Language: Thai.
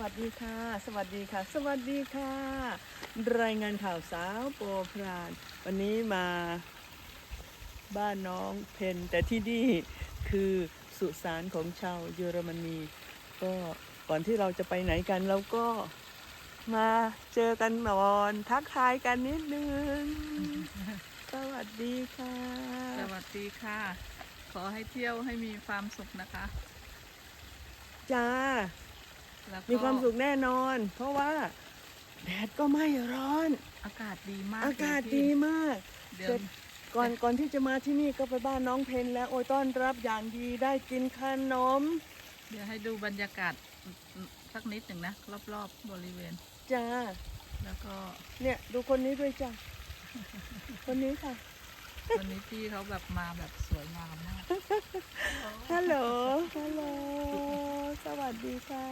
วัสดีค่ะ สวัสดีค่ะ สวัสดีค่ะ รายงานข่าวสาวโปรพราน วันนี้มาบ้านน้องเพนแต่ที่นี่คือสุสานของชาวเยอรมนี ก็ก่อนที่เราจะไปไหนกันเราก็มาเจอกันหนอน ทักทายกันนิดนึง สวัสดีค่ะ สวัสดีค่ะ ขอให้เที่ยวให้มีความสุขนะคะ จ้า แล้วก็มีความสุขแน่นอน เพราะว่าแดดก็ไม่ร้อน อากาศดีมากอากาศเลยดีพี่มากเดี๋ยวเสร็จก่อนก่อนที่จะมาที่นี่ก็ไปบ้านน้องเพนแล้วโอ้ยต้อนรับอย่างดีได้กินขนม เดี๋ยวให้ดูบรรยากาศสักนิดหนึ่งนะ รอบๆบริเวณ จ้า แล้วก็ เนี่ยดูคนนี้ด้วยจ้าคนนี้ค่ะวันนี้พี่เขาแบบมาแบบสวยงามมาก ฮัลโหล ฮัลโหล สวัสดีค่ะ